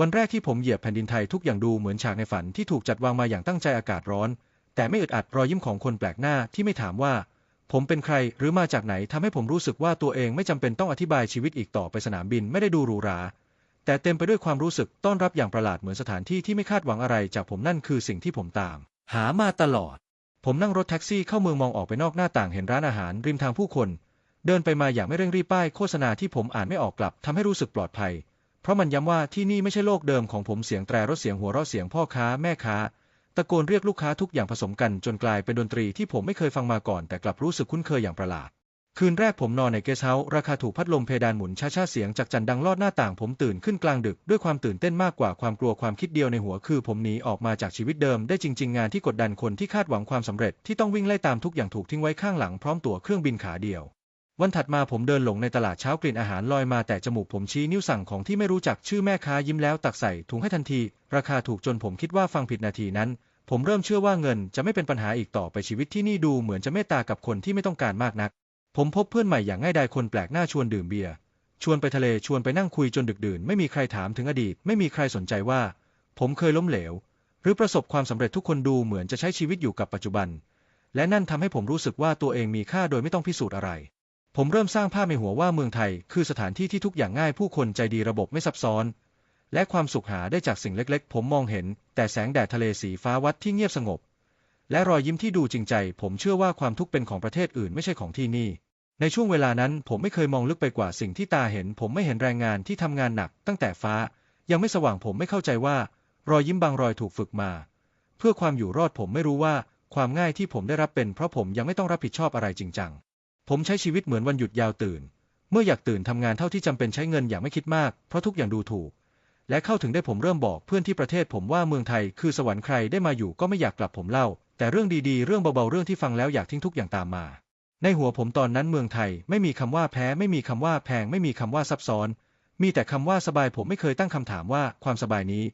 วันแรกที่ผมเหยียบแผ่นดินไทยทุกอย่างดูเหมือนฉากในฝันที่ถูกจัดวางมาอย่างตั้งใจอากาศร้อน แต่ไม่อึดอัดรอยยิ้มของคนแปลกหน้าที่ไม่ถามว่า ผมเป็นใครหรือมาจากไหนทำให้ผมรู้สึกว่าตัวเองไม่จำเป็นต้องอธิบายชีวิตอีกต่อไปสนามบินไม่ได้ดูหรูหราแต่เต็มไปด้วยความรู้สึกต้อนรับอย่างประหลาดเหมือนสถานที่ที่ไม่คาดหวังอะไรจากผมนั่นคือสิ่งที่ผมตาม หามาตลอด ผมนั่งรถแท็กซี่เข้าเมืองมองออกไปนอกหน้าต่างเห็นร้านอาหารริมทางผู้คน เดินไปมาอย่างไม่เร่งรีบป้ายโฆษณาที่ผมอ่านไม่ออกกลับทำให้รู้สึกปลอดภัย เพราะมันย้ำว่าที่นี่ไม่ใช่โลกเดิมของผมเสียงแตรรถเสียงหัวเราะเสียงพ่อค้าแม่ค้า ตะโกนเรียกลูกค้าทุกอย่างผสมกันจนกลายเป็นดนตรีที่ผมไม่เคยฟังมาก่อนแต่กลับรู้สึกคุ้นเคยอย่างประหลาด คืนแรกผมนอนในเกสเฮาส์ราคาถูกพัดลมเพดานหมุนช้าๆเสียงจากจันดังลอดหน้าต่างผมตื่นขึ้นกลางดึกด้วยความตื่นเต้นมากกว่าความกลัวความคิดเดียวในหัวคือ ผมหนีออกมาจากชีวิตเดิมได้จริง ๆ งานที่กดดันคนที่คาดหวังความสำเร็จที่ต้องวิ่งไล่ตามทุกอย่างถูกทิ้งไว้ข้างหลังพร้อมตั๋วเครื่องบินขาเดียว วันถัดมาผมเดินหลงในตลาดเช้ากลิ่นอาหารลอยมาแต่จมูกผมชี้นิ้วสั่งของที่ไม่รู้จักชื่อแม่ค้ายิ้มแล้วตักใส่ถุงให้ทันที ราคาถูกจนผมคิดว่าฟังผิดนาทีนั้น ผมเริ่มเชื่อว่าเงินจะไม่เป็นปัญหาอีกต่อไปชีวิตที่นี่ดูเหมือนจะเมตตากับคนที่ไม่ต้องการมากนัก ผมพบเพื่อนใหม่อย่างง่ายดายคนแปลกหน้าชวนดื่มเบียร์ชวนไปทะเลชวนไปนั่งคุยจนดึกดื่น ไม่มีใครถามถึงอดีต ไม่มีใครสนใจว่า ผมเคยล้มเหลว หรือประสบความสำเร็จทุกคนดูเหมือนจะใช้ชีวิตอยู่กับปัจจุบัน และนั่นทำให้ผมรู้สึกว่าตัวเองมีค่าโดยไม่ต้องพิสูจน์อะไร ผมเริ่มสร้างภาพในหัวว่าเมืองไทย คือสถานที่ที่ทุกอย่างง่ายผู้คนใจดีระบบไม่ซับซ้อน และความสุขหาได้จากสิ่งเล็กๆ ผมมองเห็น แต่แสงแดดทะเลสีฟ้าวัดที่เงียบสงบ และรอยยิ้มที่ดูจริงใจ ผมเชื่อว่าความทุกข์เป็นของประเทศอื่นไม่ใช่ของที่นี่ ในช่วงเวลานั้นผมไม่เคยมองลึกไปกว่าสิ่งที่ตาเห็น ผมไม่เห็นแรงงานที่ทำงานหนัก ตั้งแต่ฟ้า ยังไม่สว่างผมไม่เข้าใจว่า รอยยิ้มบางรอยถูกฝึกมา เพื่อความอยู่รอดผมไม่รู้ว่า ความง่ายที่ผมได้รับเป็น เพราะผมยังไม่ต้องรับผิดชอบอะไรจริงจัง ผมใช้ชีวิตเหมือนวันหยุดยาวตื่น เมื่ออยากตื่นทำงานเท่าที่จำเป็นใช้เงินอย่างไม่คิดมาก เพราะทุกอย่างดูถูก และเข้าถึงได้ผมเริ่มบอกเพื่อนที่ประเทศผมว่าเมืองไทยคือสวรรค์ใครได้มาอยู่ก็ไม่อยากกลับผมเล่า แต่เรื่องดีๆ เรื่องเบาๆ เรื่องที่ฟังแล้วอยากทิ้งทุกอย่างตามมา ในหัวผมตอนนั้นเมืองไทยไม่มีคำว่าแพ้ไม่มีคำว่าแพงไม่มีคำว่าซับซ้อน มีแต่คำว่าสบายผมไม่เคยตั้งคำถามว่าความสบายนี้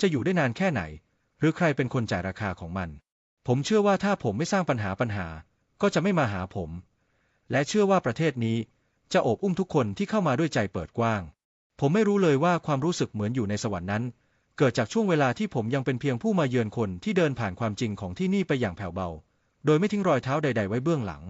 จะอยู่ได้นานแค่ไหน หรือใครเป็นคนจ่ายราคาของมัน ผมเชื่อว่าถ้าผมไม่สร้างปัญหาปัญหา ก็จะไม่มาหาผม และเชื่อว่าประเทศนี้จะโอบอุ้มทุกคนที่เข้ามาด้วยใจเปิดกว้าง ผมไม่รู้เลยว่าความรู้สึกเหมือนอยู่ในสวรรค์นั้น เกิดจากช่วงเวลาที่ผมยังเป็นเพียงผู้มาเยือนคนที่เดินผ่านความจริงของที่นี่ไปอย่างแผ่วเบา โดยไม่ทิ้งรอยเท้าใด ๆ ไว้เบื้องหลัง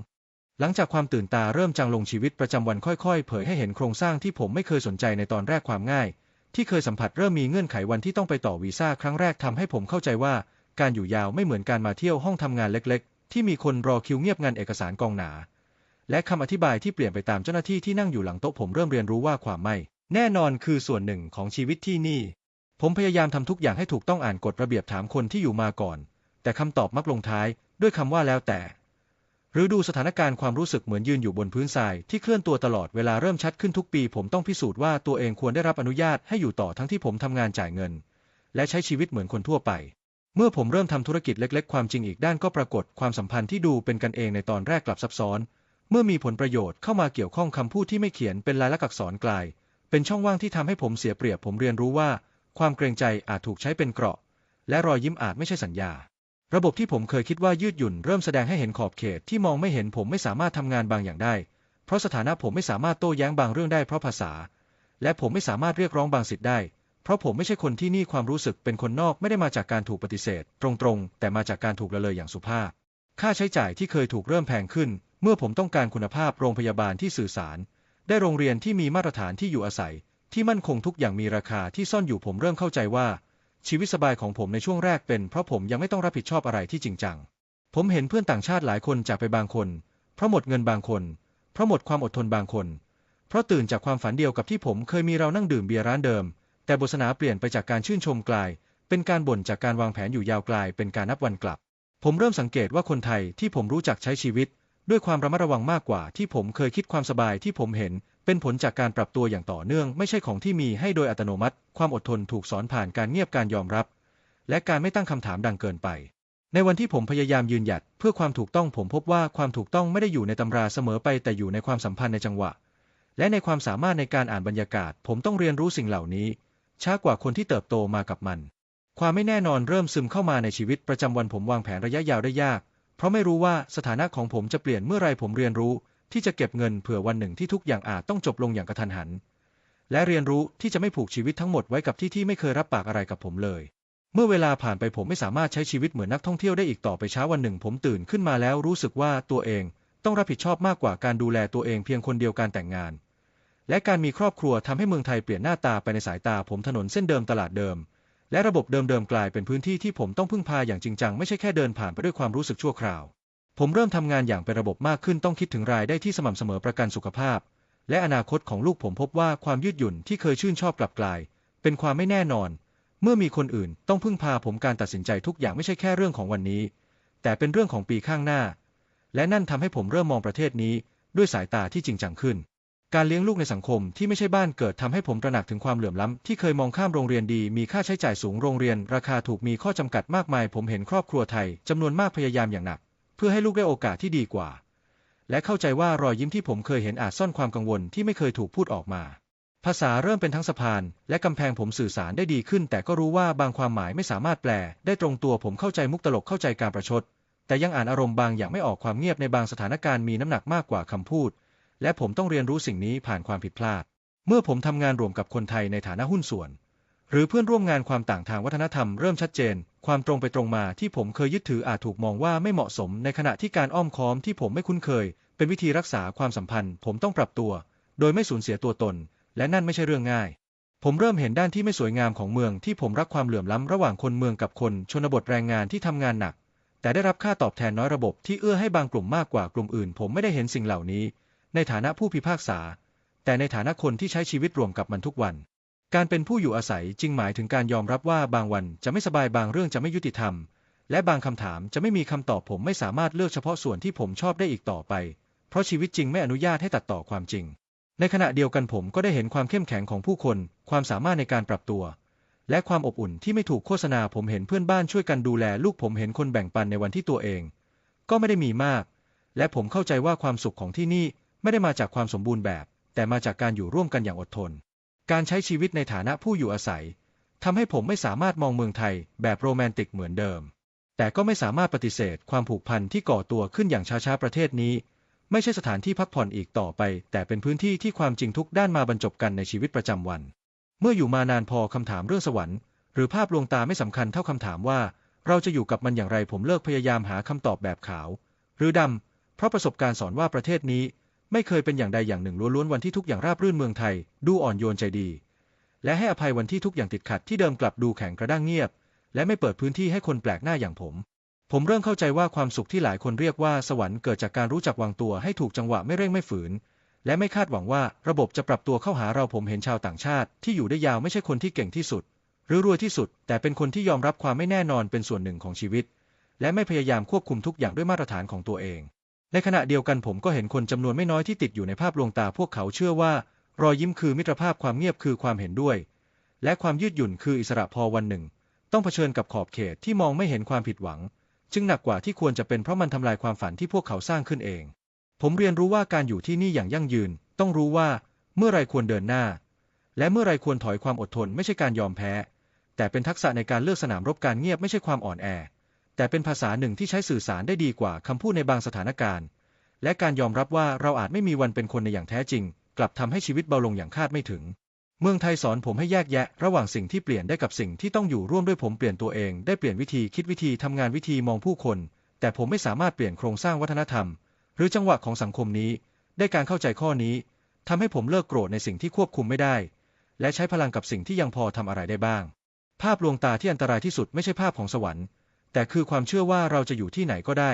หลังจากความตื่นตาเริ่มจางลงชีวิตประจำวันค่อยๆ เผยให้เห็นโครงสร้างที่ผมไม่เคยสนใจในตอนแรกความง่าย ที่เคยสัมผัสเริ่มมีเงื่อนไขวันที่ต้องไปต่อวีซ่าครั้งแรกทำให้ผมเข้าใจว่าการอยู่ยาวไม่เหมือนการมาเที่ยวห้องทำงานเล็ก ๆ ที่มีคนรอคิวเงียบงานเอกสารกองหนา และคำอธิบายที่เปลี่ยนไปตามเจ้าหน้าที่ที่นั่งอยู่หลังโต๊ะผมเริ่มเรียนรู้ว่าความไม่ แน่นอนคือส่วนหนึ่งของชีวิตที่นี่ ผมพยายามทำทุกอย่างให้ถูกต้องอ่านกฎระเบียบถามคนที่อยู่มาก่อน แต่คำตอบมักลงท้ายด้วยคำว่าแล้วแต่หรือดูสถานการณ์ความรู้สึกเหมือนยืนอยู่บนพื้นทรายที่เคลื่อนตัวตลอดเวลาเริ่มชัดขึ้นทุกปี ผมต้องพิสูจน์ว่าตัวเองควรได้รับอนุญาตให้อยู่ต่อทั้งที่ผมทำงานจ่ายเงิน และใช้ชีวิตเหมือนคนทั่วไป เมื่อผมเริ่มทำธุรกิจเล็ก ๆ ความจริงอีกด้านก็ปรากฏความสัมพันธ์ที่ดูเป็นกันเองในตอนแรกกลับซับซ้อน เมื่อมีผลประโยชน์เข้ามาเกี่ยวข้องคำพูดที่ไม่เขียนเป็นลายลักษณ์อักษรกลาย เป็นช่องว่างที่ทำให้ผมเสียเปรียบผมเรียนรู้ว่า ความเกรงใจอาจถูกใช้เป็นเกราะ และรอยยิ้มอาจไม่ใช่สัญญา ระบบที่ผมเคยคิดว่ายืดหยุ่นเริ่มแสดงให้เห็นขอบเขตที่มองไม่เห็นผมไม่สามารถทำงานบางอย่างได้ เพราะสถานะผมไม่สามารถโต้แย้งบางเรื่องได้เพราะภาษา และผมไม่สามารถเรียกร้องบางสิทธิ์ได้เพราะผมไม่ใช่คนที่นี่ความรู้สึกเป็นคนนอกไม่ได้มาจากการถูกปฏิเสธ ตรงๆ แต่มาจากการถูกละเลยอย่างสุภาพ ค่าใช้จ่ายที่เคยถูกเริ่มแพงขึ้น เมื่อผมต้องการคุณภาพโรงพยาบาลที่สื่อสาร ได้โรงเรียนที่มีมาตรฐานที่อยู่อาศัย ที่มั่นคงทุกอย่างมีราคาที่ซ่อนอยู่ผมเริ่มเข้าใจว่า ชีวิตสบายของผมในช่วงแรกเป็นเพราะผมยังไม่ต้องรับผิดชอบอะไรที่จริงจัง ผมเห็นเพื่อนต่างชาติหลายคนจากไปบางคน เพราะหมดเงินบางคน เพราะหมดความอดทนบางคน เพราะตื่นจากความฝันเดียวกับที่ผมเคยมีเรานั่งดื่มเบียร์ร้านเดิม แต่บทสนทนาเปลี่ยนไปจากการชื่นชมกลาย เป็นการบ่นจากการวางแผนอยู่ยาวกลาย เป็นการนับวันกลับ ผมเริ่มสังเกตว่าคนไทยที่ผมรู้จักใช้ชีวิต ด้วยความระมัดระวังมากกว่าที่ผมเคยคิดความสบายที่ผมเห็น เป็นผลจากการปรับตัวอย่างต่อเนื่อง ไม่ใช่ของที่มีให้โดยอัตโนมัติ ความอดทนถูกสอนผ่านการเงียบการยอมรับ และการไม่ตั้งคำถามดังเกินไป ในวันที่ผมพยายามยืนหยัด เพื่อความถูกต้องผมพบว่าความถูกต้องไม่ได้อยู่ในตำราเสมอไปแต่อยู่ในความสัมพันธ์ในจังหวะ และในความสามารถในการอ่านบรรยากาศ ผมต้องเรียนรู้สิ่งเหล่านี้ ช้ากว่าคนที่เติบโตมากับมัน ความไม่แน่นอนเริ่มซึมเข้ามาในชีวิตประจำวันผมวางแผนระยะยาวได้ยาก เพราะไม่รู้ว่าสถานะของผมจะเปลี่ยนเมื่อไรผมเรียนรู้ที่จะเก็บเงินเผื่อวันหนึ่งที่ทุกอย่างอาจต้องจบลงอย่างกระทันหัน และเรียนรู้ที่จะไม่ผูกชีวิตทั้งหมดไว้กับที่ที่ไม่เคยรับปากอะไรกับผมเลย เมื่อเวลาผ่านไปผมไม่สามารถใช้ชีวิตเหมือนนักท่องเที่ยวได้อีกต่อไปเช้าวันหนึ่ง ผมตื่นขึ้นมาแล้วรู้สึกว่าตัวเองต้องรับผิดชอบมากกว่าการดูแลตัวเองเพียงคนเดียวการแต่งงาน และการมีครอบครัวทำให้เมืองไทยเปลี่ยนหน้าตาไปในสายตาผมถนนเส้นเดิมตลาดเดิม และระบบเดิมๆกลายเป็นพื้นที่ที่ผมต้องพึ่งพาอย่างจริงจังไม่ใช่แค่เดินผ่านไปด้วยความรู้สึกชั่วคราว ผมเริ่มทำงานอย่างเป็นระบบมากขึ้นต้องคิดถึงรายได้ที่สม่ำเสมอประกันสุขภาพ และอนาคตของลูกผมพบว่าความยืดหยุ่นที่เคยชื่นชอบกลับกลาย เป็นความไม่แน่นอน เมื่อมีคนอื่นต้องพึ่งพาผมการตัดสินใจทุกอย่างไม่ใช่แค่เรื่องของวันนี้ แต่เป็นเรื่องของปีข้างหน้า และนั่นทำให้ผมเริ่มมองประเทศนี้ด้วยสายตาที่จริงจังขึ้น การเลี้ยงลูกในสังคมที่ไม่ใช่บ้านเกิดทำให้ผมตระหนักถึงความเหลื่อมล้ำที่เคยมองข้ามโรงเรียนดี มีค่าใช้จ่ายสูงโรงเรียน ราคาถูกมีข้อจำกัดมากมาย ผมเห็นครอบครัวไทยจำนวนมากพยายามอย่างหนัก เพื่อให้ลูกได้โอกาสที่ดีกว่า และเข้าใจว่ารอยยิ้มที่ผมเคยเห็นอาจซ่อนความกังวลที่ไม่เคยถูกพูดออกมา ภาษาเริ่มเป็นทั้งสะพาน และกำแพงผมสื่อสารได้ดีขึ้น แต่ก็รู้ว่าบางความหมายไม่สามารถแปล ได้ตรงตัวผมเข้าใจมุกตลกเข้าใจการประชด แต่ยังอ่านอารมณ์บางอย่างไม่ออกความเงียบในบางสถานการณ์มีน้ำหนักมากกว่าคำพูด และผมต้องเรียนรู้สิ่งนี้ผ่านความผิดพลาด เมื่อผมทำงานรวมกับคนไทยในฐานะหุ้นส่วน หรือเพื่อนร่วมงานความต่างทางวัฒนธรรมเริ่มชัดเจน ความตรงไปตรงมาที่ผมเคยยึดถืออาจถูกมองว่าไม่เหมาะสม ในขณะที่การอ้อมค้อมที่ผมไม่คุ้นเคย เป็นวิธีรักษาความสัมพันธ์ ผมต้องปรับตัว โดยไม่สูญเสียตัวตน และนั่นไม่ใช่เรื่องง่าย ผมเริ่มเห็นด้านที่ไม่สวยงามของเมืองที่ผมรักความเหลื่อมล้ำระหว่างคนเมืองกับคนชนบทแรงงานที่ทำงานหนัก แต่ได้รับค่าตอบแทนน้อยระบบที่เอื้อให้บางกลุ่มมากกว่ากลุ่มอื่น ผมไม่ได้เห็นสิ่งเหล่านี้ ในฐานะผู้พิพากษา แต่ในฐานะคนที่ใช้ชีวิตรวมกับมันทุกวัน การเป็นผู้อยู่อาศัยจึงหมายถึงการยอมรับว่าบางวันจะไม่สบายบางเรื่องจะไม่ยุติธรรม และบางคำถามจะไม่มีคำตอบผมไม่สามารถเลือกเฉพาะส่วนที่ผมชอบได้อีกต่อไป เพราะชีวิตจริงไม่อนุญาตให้ตัดต่อความจริง ในขณะเดียวกันผมก็ได้เห็นความเข้มแข็งของผู้คน ความสามารถในการปรับตัวและความอบอุ่นที่ไม่ถูกโฆษณาผมเห็นเพื่อนบ้านช่วยกันดูแลลูกผมเห็นคนแบ่งปันในวันที่ตัวเอง ก็ไม่ได้มีมาก และผมเข้าใจว่าความสุขของที่นี่ ไม่ได้มาจากความสมบูรณ์แบบ แต่มาจากการอยู่ร่วมกันอย่างอดทน การใช้ชีวิตในฐานะผู้อยู่อาศัยทำให้ผมไม่สามารถมองเมืองไทยแบบโรแมนติกเหมือนเดิม แต่ก็ไม่สามารถปฏิเสธความผูกพันที่ก่อตัวขึ้นอย่างช้าๆประเทศนี้ ไม่ใช่สถานที่พักผ่อนอีกต่อไป แต่เป็นพื้นที่ที่ความจริงทุกด้านมาบรรจบกันในชีวิตประจำวัน เมื่ออยู่มานานพอคำถามเรื่องสวรรค์ หรือภาพลวงตาไม่สำคัญเท่าคำถามว่า เราจะอยู่กับมันอย่างไรผมเลิกพยายามหาคำตอบแบบขาว หรือดำเพราะประสบการณ์สอนว่าประเทศนี้ ไม่เคยเป็นอย่างใดอย่างหนึ่งล้วนๆวันที่ทุกอย่างราบรื่นเมืองไทย ดูอ่อนโยนใจดี และให้อภัยวันที่ทุกอย่างติดขัดที่เดิมกลับดูแข็งกระด้างเงียบ และไม่เปิดพื้นที่ให้คนแปลกหน้าอย่างผม ผมเริ่มเข้าใจว่าความสุขที่หลายคนเรียกว่าสวรรค์เกิดจากการรู้จักวางตัวให้ถูกจังหวะไม่เร่งไม่ฝืน และไม่คาดหวังว่าระบบจะปรับตัวเข้าหาเราผมเห็นชาวต่างชาติ ที่อยู่ได้ยาวไม่ใช่คนที่เก่งที่สุด หรือรวยที่สุด แต่เป็นคนที่ยอมรับความไม่แน่นอนเป็นส่วนหนึ่งของชีวิต และไม่พยายามควบคุมทุกอย่างด้วยมาตรฐานของตัวเอง ในขณะเดียวกันผมก็เห็นคนจำนวนไม่น้อยที่ติดอยู่ในภาพลวงตาพวกเขาเชื่อว่า รอยยิ้มคือมิตรภาพความเงียบคือความเห็นด้วย และความยืดหยุ่นคืออิสระพอวันหนึ่ง ต้องเผชิญกับขอบเขตที่มองไม่เห็นความผิดหวัง จึงหนักกว่าที่ควรจะเป็นเพราะมันทำลายความฝันที่พวกเขาสร้างขึ้นเอง ผมเรียนรู้ว่าการอยู่ที่นี่อย่างยั่งยืน ต้องรู้ว่า เมื่อไรควรเดินหน้า และเมื่อไรควรถอยความอดทนไม่ใช่การยอมแพ้ แต่เป็นทักษะในการเลือกสนามรบการเงียบไม่ใช่ความอ่อนแอ แต่เป็นภาษาหนึ่งที่ใช้สื่อสารได้ดีกว่าคำพูดในบางสถานการณ์ และการยอมรับว่าเราอาจไม่มีวันเป็นคนในอย่างแท้จริง กลับทำให้ชีวิตเบาลงอย่างคาดไม่ถึง เมืองไทยสอนผมให้แยกแยะ ระหว่างสิ่งที่เปลี่ยนได้กับสิ่งที่ต้องอยู่ร่วมด้วยผมเปลี่ยนตัวเอง ได้เปลี่ยนวิธีคิดวิธีทำงานวิธีมองผู้คน แต่ผมไม่สามารถเปลี่ยนโครงสร้างวัฒนธรรม หรือจังหวะของสังคมนี้ ได้การเข้าใจข้อนี้ทำให้ผมเลิกโกรธในสิ่งที่ควบคุมไม่ได้ และใช้พลังกับสิ่งที่ยังพอทำอะไรได้บ้าง ภาพลวงตาที่อันตรายที่สุดไม่ใช่ภาพของสวรรค์ แต่คือความเชื่อว่าเราจะอยู่ที่ไหนก็ได้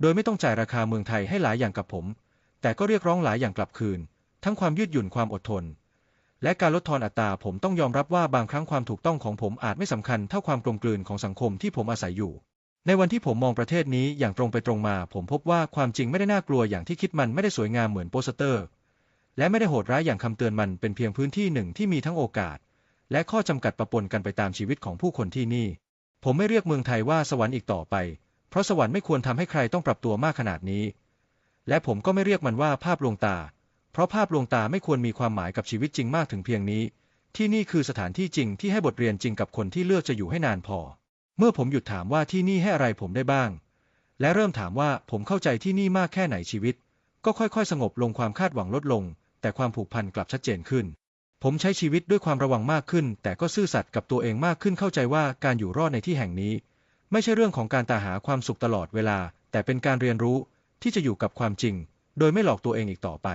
โดยไม่ต้องจ่ายราคาเมืองไทยให้หลายอย่างกับผม แต่ก็เรียกร้องหลายอย่างกลับคืน ทั้งความยืดหยุ่นความอดทน และการลดทอนอัตราผมต้องยอมรับว่าบางครั้งความถูกต้องของผมอาจไม่สำคัญเท่าความกลมกลืนของสังคมที่ผมอาศัยอยู่ ในวันที่ผมมองประเทศนี้อย่างตรงไปตรงมา ผมพบว่าความจริงไม่ได้น่ากลัวอย่างที่คิดมันไม่ได้สวยงามเหมือนโปสเตอร์ และไม่ได้โหดร้ายอย่างคำเตือนมันเป็นเพียงพื้นที่หนึ่งที่มีทั้งโอกาส และข้อจำกัดประปนกันไปตามชีวิตของผู้คนที่นี่ ผมไม่เรียกเมืองไทยว่าสวรรค์อีกต่อไป เพราะสวรรค์ไม่ควรทำให้ใครต้องปรับตัวมากขนาดนี้ และผมก็ไม่เรียกมันว่าภาพลวงตา เพราะภาพลวงตาไม่ควรมีความหมายกับชีวิตจริงมากถึงเพียงนี้ ที่นี่คือสถานที่จริงที่ให้บทเรียนจริงกับคนที่เลือกจะอยู่ให้นานพอ เมื่อผมหยุดถามว่าที่นี่ให้อะไรผมได้บ้าง และเริ่มถามว่าผมเข้าใจที่นี่มากแค่ไหนชีวิต ก็ค่อยๆ สงบลงความคาดหวังลดลง แต่ความผูกพันกลับชัดเจนขึ้น ผมใช้ชีวิตด้วยความระวังมากขึ้น แต่ก็ซื่อสัตย์กับตัวเองมากขึ้นเข้าใจว่าการอยู่รอดในที่แห่งนี้ ไม่ใช่เรื่องของการตาหาความสุขตลอดเวลา แต่เป็นการเรียนรู้ที่จะอยู่กับความจริง โดยไม่หลอกตัวเองอีกต่อไป